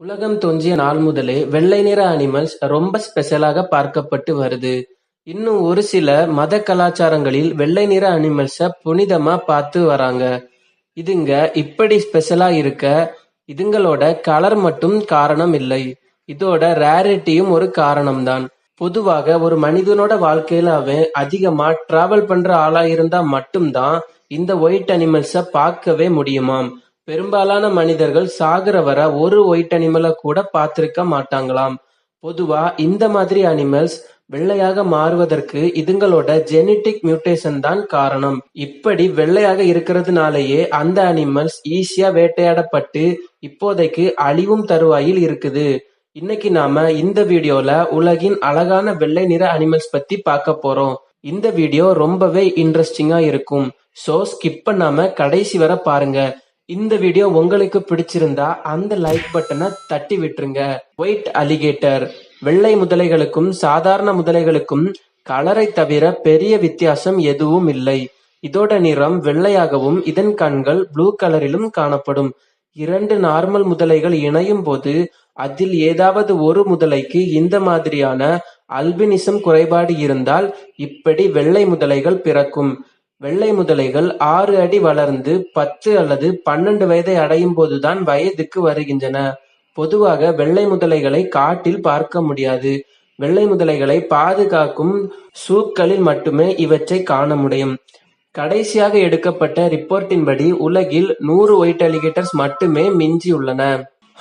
உலகம் தோன்றிய நாள் முதலே வெள்ளை நிற அனிமல்ஸ் ரொம்ப ஸ்பெஷலாக பார்க்கப்பட்டு வருது. இன்னும் ஒரு சில மத கலாச்சாரங்களில் வெள்ளை நிற அனிமல்ஸ புனிதமா பார்த்து வராங்க. இதுங்க இப்படி ஸ்பெஷலா இருக்க இதுங்களோட கலர் மட்டும் காரணம் இல்லை. இதோட ரேரிட்டியும் ஒரு காரணம்தான். பொதுவாக ஒரு மனிதனோட வாழ்க்கையில அவன் அதிகமா டிராவல் பண்ற ஆளா இருந்தா மட்டும்தான் இந்த ஒயிட் அனிமல்ஸ பார்க்கவே முடியுமாம். பெரும்பாலான மனிதர்கள் சாகுற வர ஒரு ஒயிட் அனிமல கூட பார்த்திருக்க மாட்டாங்களாம். பொதுவா இந்த மாதிரி அனிமல்ஸ் வெள்ளையாக மாறுவதற்கு இதுங்களோட ஜெனிட்டிக் மியூட்டேஷன் தான் காரணம். இப்படி வெள்ளையாக இருக்கிறதுனாலேயே அந்த அனிமல்ஸ் ஈஸியா வேட்டையாடப்பட்டு இப்போதைக்கு அழிவும் தருவாயில் இருக்குது. இன்னைக்கு நாம இந்த வீடியோல உலகின் அழகான வெள்ளை நிற அனிமல்ஸ் பத்தி பார்க்க போறோம். இந்த வீடியோ ரொம்பவே இன்ட்ரெஸ்டிங்கா இருக்கும். சோ ஸ்கிப் பண்ணாம கடைசி வரை பாருங்க. இந்த வீடியோ உங்களுக்கு பிடிச்சிருந்தா அந்த லைக் பட்டனை தட்டி விட்டுருங்க. ஒயிட் அலிகேட்டர் வெள்ளை முதலைகளுக்கும் சாதாரண முதலைகளுக்கும் கலரை தவிர பெரிய வித்தியாசம் எதுவும் இல்லை. இதோட நிறம் வெள்ளையாகவும் இதன் கண்கள் ப்ளூ கலரிலும் காணப்படும். இரண்டு நார்மல் முதலைகள் இணையும் போது அதில் ஏதாவது ஒரு முதலைக்கு இந்த மாதிரியான அல்பினிசம் குறைபாடு இருந்தால் இப்படி வெள்ளை முதலைகள் பிறக்கும். வெள்ளை முதலைகள் ஆறு அடி வளர்ந்து பத்து அல்லது பன்னெண்டு வயதை அடையும் போதுதான் வயதுக்கு வருகின்றன. பொதுவாக வெள்ளை முதலைகளை காட்டில் பார்க்க முடியாது. வெள்ளை முதலைகளை பாதுகாக்கும் சூக்களில் மட்டுமே இவற்றை காண முடியும். கடைசியாக எடுக்கப்பட்ட ரிப்போர்ட்டின்படி உலகில் நூறு ஒயிட் அலிகேட்டர்ஸ் மட்டுமே மிஞ்சியுள்ளன.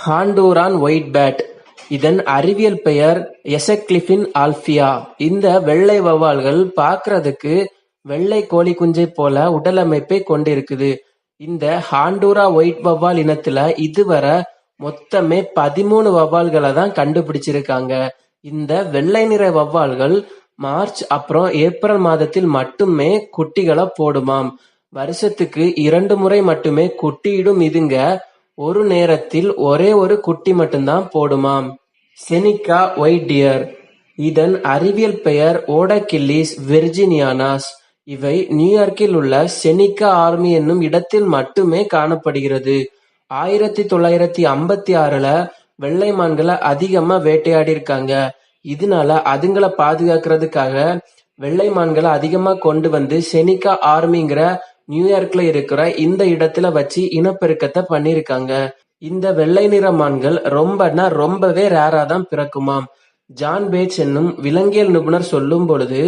ஹாண்டூரான் ஒயிட் பேட் இதன் அறிவியல் பெயர் எசெக்லிஃபின் ஆல்பியா. இந்த வெள்ளை வௌவால்கள் பார்க்கறதுக்கு வெள்ளை கோழி குஞ்சை போல உடலமைப்பை கொண்டிருக்குது. இந்த ஹாண்டுரா ஒயிட் வௌவால் இனத்துல இதுவரை மொத்தமே பதிமூணு வௌவால்களை தான் கண்டுபிடிச்சிருக்காங்க. இந்த வெள்ளை நிற வௌவால்கள் மார்ச் அப்புறம் ஏப்ரல் மாதத்தில் மட்டுமே குட்டிகளை போடுமாம். வருஷத்துக்கு இரண்டு முறை மட்டுமே குட்டியிடும் இதுங்க ஒரு நேரத்தில் ஒரே ஒரு குட்டி மட்டும்தான் போடுமாம். செனிகா ஒயிட் டியர் இதன் அறிவியல் பெயர் ஓடகில்லிஸ் விர்ஜினியானாஸ். இவை நியூயார்க்கில் உள்ள செனிகா ஆர்மி என்னும் இடத்தில் மட்டுமே காணப்படுகிறது. ஆயிரத்தி தொள்ளாயிரத்தி ஐம்பத்தி ஆறுல வெள்ளை மான்களை அதிகமா வேட்டையாடிருக்காங்க. இதனால அதுங்கள பாதுகாக்கிறதுக்காக வெள்ளை மான்களை அதிகமா கொண்டு வந்து செனிகா ஆர்மிங்கிற நியூயார்க்ல இருக்கிற இந்த இடத்துல வச்சு இனப்பெருக்கத்தை பண்ணிருக்காங்க. இந்த வெள்ளை நிற மான்கள் ரொம்பன்னா ரொம்பவே ரேரா தான் பிறக்குமாம். ஜான் பேச் என்னும் விலங்கியல் நிபுணர் சொல்லும் பொழுது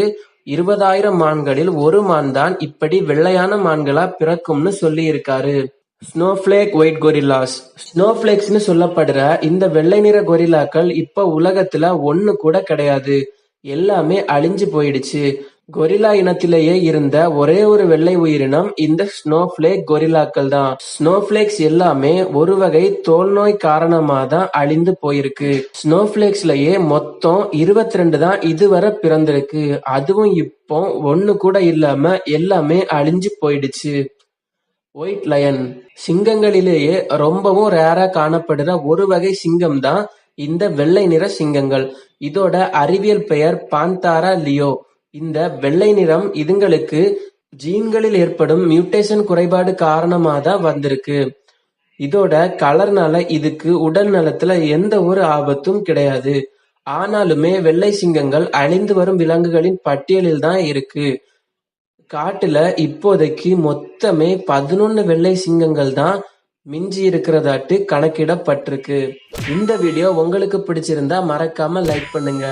இருபதாயிரம் மான்களில் ஒரு மான் தான் இப்படி வெள்ளையான மான்களா பிறக்கும்னு சொல்லியிருக்காரு. ஸ்னோஃபிளேக் ஒயிட் கொரில்லாஸ் ஸ்னோஃபிளேக்ஸ்னு சொல்லப்படுற இந்த வெள்ளை நிற கொரில்லாக்கள் இப்ப உலகத்துல ஒண்ணு கூட கிடையாது. எல்லாமே அழிஞ்சு போயிடுச்சு. கொரில்லா இனத்திலேயே இருந்த ஒரே ஒரு வெள்ளை உயிரினம் இந்த ஸ்னோஃபிளேக் கொரில்லாக்கள் தான். ஸ்னோஃபிளேக்ஸ் எல்லாமே ஒரு வகை தோல்நோய் காரணமா தான் அழிந்து போயிருக்கு. ஸ்னோஃபிளேக்ஸ்லயே மொத்தம் இருபத்திரண்டு தான் இதுவரை பிறந்திருக்கு. அதுவும் இப்போ ஒண்ணு கூட இல்லாம எல்லாமே அழிஞ்சு போயிடுச்சு. ஒயிட் லயன் சிங்கங்களிலேயே ரொம்பவும் ரேரா காணப்படுற ஒரு வகை சிங்கம் தான் இந்த வெள்ளை நிற சிங்கங்கள். இதோட அறிவியல் பெயர் பாந்தாரா லியோ. இந்த வெள்ளை நிறம் இதுங்களுக்கு ஜீன்களில் ஏற்படும் மியூட்டேஷன் குறைபாடு காரணமாக தான் வந்திருக்கு. இதோட கலர்னால இதுக்கு உடல் நலத்துல எந்த ஒரு ஆபத்தும் கிடையாது. ஆனாலுமே வெள்ளை சிங்கங்கள் அழிந்து வரும் விலங்குகளின் பட்டியலில் தான் இருக்கு. காட்டுல இப்போதைக்கு மொத்தமே பதினொன்னு வெள்ளை சிங்கங்கள் தான் மிஞ்சி இருக்கிறதாட்டு கணக்கிடப்பட்டிருக்கு. இந்த வீடியோ உங்களுக்கு பிடிச்சிருந்தா மறக்காம லைக் பண்ணுங்க.